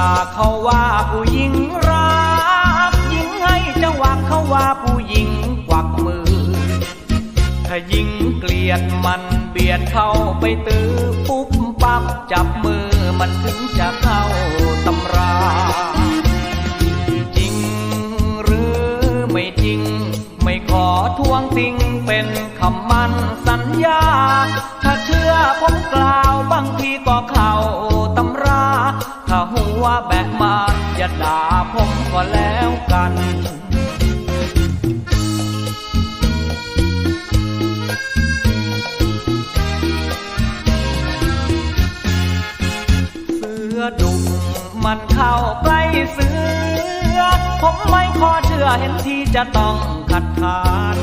าเขาว่าผู้หญิงรักหญิงให้จะวักเขาว่าผู้หญิงกวักมือ ถ้ายิงเกลียดมันเบียดเข้าไปตื้อปุ๊บปั๊บจับมือมันถึงจะเข้าตำราจริงหรือไม่จริง ไม่ขอทวงติงเป็นคำมั่นสัญญา ถ้าเชื่อผมกล่าวบางทีก็เข้า แล้วกันเสือดุมมันเข้าใกล้เสือ ผมไม่ขอเชื่อเห็นที่จะต้องขัดขาน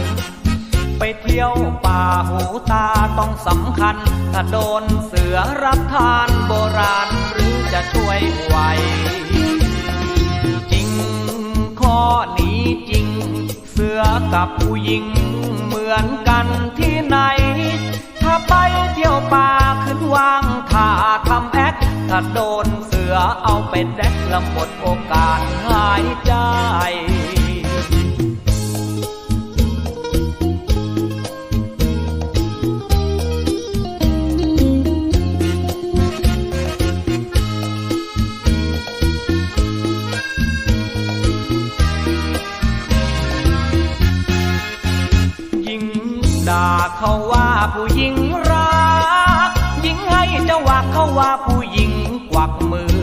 ไปเที่ยวป่าหูตาต้องสำคัญ ถ้าโดนเสือรับทานโบราณหรือจะช่วยไหว กับผู้หญิงเหมือนกันที่ไหน ถ้าไปเที่ยวป่าขึ้นวางท่าทำแอคถ้าโดนเสือเอาเป็นแดกละหมดโอกาสหายใจ เขาว่าผู้หญิงรัก หญิงให้เจ้าว่าเขาว่าผู้หญิงกวักมือ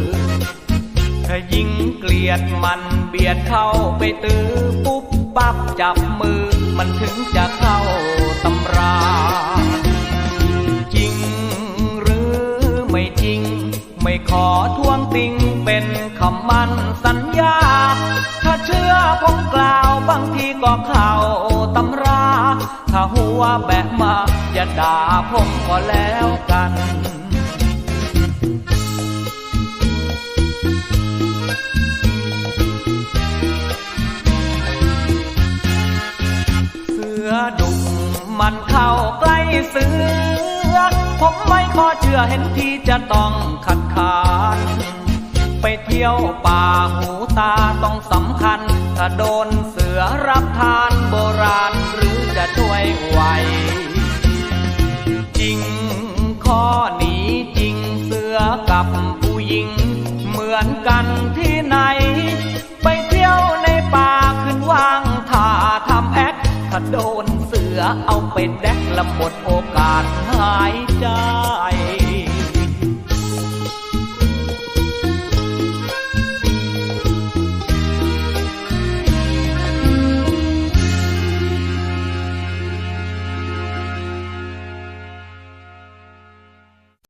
ถ้าหญิงเกลียดมันเบียดเข้าไปตื้อปุ๊บปั๊บจับมือ มันถึงจะเข้าตำรา จริงหรือไม่จริง ไม่ขอทวงติงเป็นคำมั่นสัญญา ถ้าเชื่อผมกล่าวบางทีก็เข้าตำ ด่าผมก็แล้วกันเสือดุมันเข้าใกล้เสือ ผมไม่ขอเชื่อเห็นที่จะต้องขัดขานไปเที่ยวป่าหูตาต้องสำคัญ ถ้าโดนเสือรับทานโบราณหรือจะช่วยไหว กับผู้หญิง เหมือนกันที่ไหน ไปเที่ยวในป่าขึ้นวางท่าทำแอคถ้าโดนเสือเอาไปแดกละหมดโอกาสหายใจ